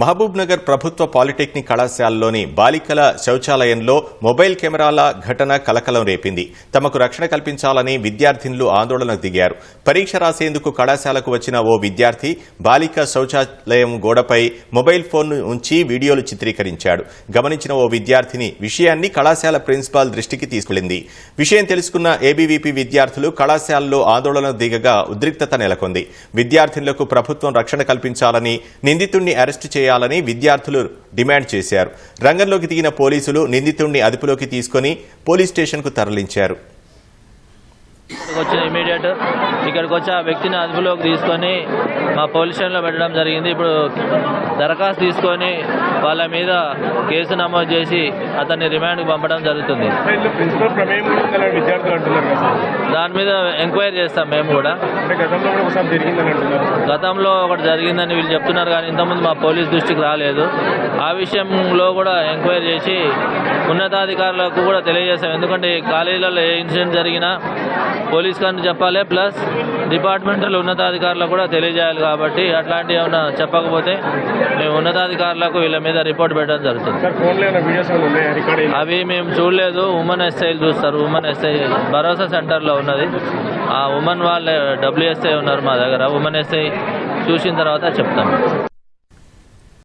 మహబూబ్ నగర్ ప్రభుత్వ పాలిటెక్నిక్ కళాశాలలోని బాలికల శౌచాలయంలో మొబైల్ కెమెరాల ఘటన కలకలం రేపింది. తమకు రక్షణ కల్పించాలని విద్యార్థినులు ఆందోళనకు దిగారు. పరీక్ష రాసేందుకు కళాశాలకు వచ్చిన ఓ విద్యార్థి బాలిక శౌచాలయం గోడపై మొబైల్ ఫోన్ను ఉంచి వీడియోలు చిత్రీకరించాడు. గమనించిన ఓ విద్యార్థిని విషయాన్ని కళాశాల ప్రిన్సిపాల్ దృష్టికి తీసుకెళ్ళింది విషయం తెలుసుకున్న ఏబీవీపీ విద్యార్థులు కళాశాలలో ఆందోళనకు దిగగా ఉద్రిక్తత నెలకొంది. విద్యార్థినులకు ప్రభుత్వం రక్షణ కల్పించాలని నిందితుణ్ణి అరెస్టు చేయాలని విద్యార్థులు డిమాండ్ చేశారు. రంగంలోకి దిగిన పోలీసులు నిందితుణ్ణి అదుపులోకి తీసుకుని పోలీస్ స్టేషన్కు తరలించారు. ఇక్కడికి వచ్చిన ఇమీడియట్ ఇక్కడికి వచ్చి ఆ వ్యక్తిని అదుపులోకి తీసుకొని మా పోలీస్ స్టేషన్లో పెట్టడం జరిగింది. ఇప్పుడు దరఖాస్తు తీసుకొని వాళ్ళ మీద కేసు నమోదు చేసి అతన్ని రిమాండ్కి పంపడం జరుగుతుంది. దాని మీద ఎంక్వైరీ చేస్తాం మేము కూడా. గతంలో ఒకటి జరిగిందని వీళ్ళు చెప్తున్నారు కానీ ఇంతకుముందు మా పోలీస్ దృష్టికి రాలేదు. ఆ విషయంలో కూడా ఎంక్వైరీ చేసి ఉన్నతాధికారులకు కూడా తెలియజేస్తాం. ఎందుకంటే ఈ కాలేజీలలో ఏ ఇన్సిడెంట్ జరిగినా పోలీస్ కానీ చెప్పాలి. ప్లస్ డిపార్ట్మెంటల్ ఉన్నతాధికారులకు కూడా తెలియజేయాలి కాబట్టి అట్లాంటివి ఏమైనా చెప్పకపోతే మేము ఉన్నతాధికారులకు వీళ్ళ మీద రిపోర్ట్ పెట్టడం జరుగుతుంది. అవి మేము చూడలేదు. ఉమెన్ ఎస్ఐలు చూస్తారు. ఉమెన్ ఎస్ఐ భరోసా సెంటర్లో ఉన్నది. ఆ ఉమెన్ వాళ్ళే డబ్ల్యూఎస్ఐ ఉన్నారు మా దగ్గర. ఉమెన్ ఎస్ఐ చూసిన తర్వాత చెప్తాం.